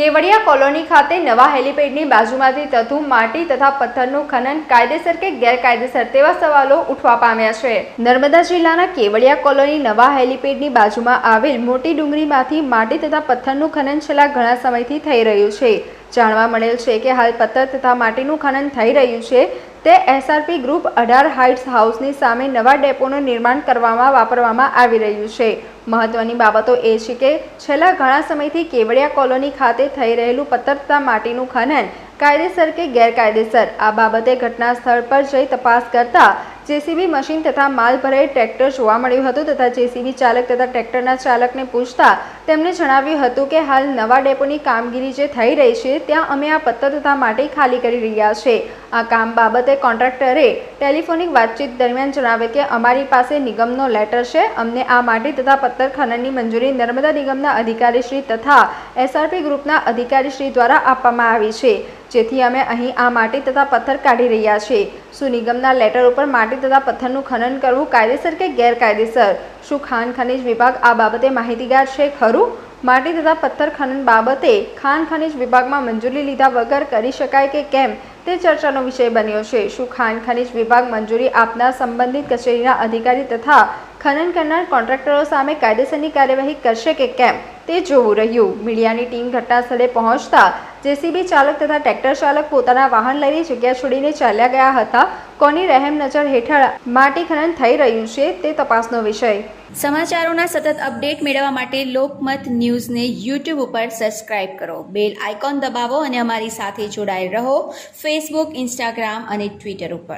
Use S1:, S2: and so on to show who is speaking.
S1: Kevadia colony ખાતે નવા હેલીપેડની બાજુમાંથી થતું માટી તથા પથ્થરનું ખનન કાયદેસર કે ગેરકાયદેસર તેવા સવાલો ઉઠવા પામ્યા છે. નર્મદા જિલ્લાના કેવડિયા કોલોની નવા હેલીપેડની બાજુમાં આવેલ મોટી ડુંગળીમાંથી માટી તથા પથ્થરનું ખનન છેલ્લા ઘણા સમયથી થઈ રહ્યું છે. જાણવા મળેલ છે કે હાલ પથ્થર તથા માટીનું ખનન થઈ રહ્યું છે. તે એસઆરપી ગ્રુપ અઢાર હાઇટ્સ હાઉસની સામે નવા ડેપોનું નિર્માણ કરવામાં વાપરવામાં આવી રહ્યું છે. મહત્વની બાબતો એ છે કે છેલ્લા ઘણા સમયથી કેવડિયા કોલોની ખાતે થઈ રહેલું પતરતા માટીનું ખનન કાયદેસર કે ગેરકાયદેસર આ બાબતે ઘટના સ્થળ પર જઈ તપાસ કરતા જેસીબી મશીન તથા માલ ભરેલ ટ્રેક્ટર જોવા મળ્યું હતું તથા જેસીબી ચાલક તથા ટ્રેક્ટરના ચાલકને પૂછતા તેમણે જણાવ્યું હતું કે હાલ નવા ડેપોની કામગીરી જે થઈ રહી છે, ત્યાં અમે આ પથ્થર તથા માટી ખાલી કરી રહ્યા છે. આ કામ બાબતે કોન્ટ્રાક્ટરે ટેલિફોનિક વાતચીત દરમિયાન જણાવ્યું કે અમારી પાસે નિગમનો લેટર છે. અમને આ માટી તથા પથ્થર ખનનની મંજૂરી નર્મદા નિગમના અધિકારીશ્રી તથા એસઆરપી ગ્રુપના અધિકારીશ્રી દ્વારા આપવામાં આવી છે. જેથી અમે અહીં આ માટી તથા પથ્થર કાઢી રહ્યા છીએ. શું નિગમના લેટર ઉપર માટી તથા પથ્થરનું ખનન કરવું કાયદેસર કે ગેરકાયદેસર? શું ખાન ખનિજ વિભાગ આ બાબતે માહિતીગાર છે ખરું? માટી તથા પથ્થર ખનન બાબતે ખાન ખનિજ વિભાગમાં મંજૂરી લીધા વગર કરી શકાય કે કેમ? તે ચર્ચાનો વિષય બન્યો છે. શું ખાન ખનિજ વિભાગ મંજૂરી આપનાર સંબંધિત કચેરીના અધિકારી તથા ખનન કરનાર કોન્ટ્રાક્ટરો સામે કાયદેસરની કાર્યવાહી કરશે કે કેમ? તે જોવું રહ્યું. મીડિયાની ટીમ ઘટના સ્થળે પહોંચતા જેસીબી ચાલક તથા ટ્રેક્ટર ચાલક પોતાના વાહન લઈને જગ્યા છોડીને ચાલ્યા ગયા હતા. કોની રહેમ નજર હેઠળ માટી ખનન થઈ રહ્યું છે તે તપાસનો વિષય.
S2: સમાચારોના સતત અપડેટ મેળવવા માટે લોકમત ન્યૂઝને યુટ્યુબ ઉપર સબસ્ક્રાઇબ કરો. બેલ આઇકોન દબાવો અને અમારી સાથે જોડાયેલ રહો. ફેસબુક, ઇન્સ્ટાગ્રામ અને ટ્વિટર ઉપર.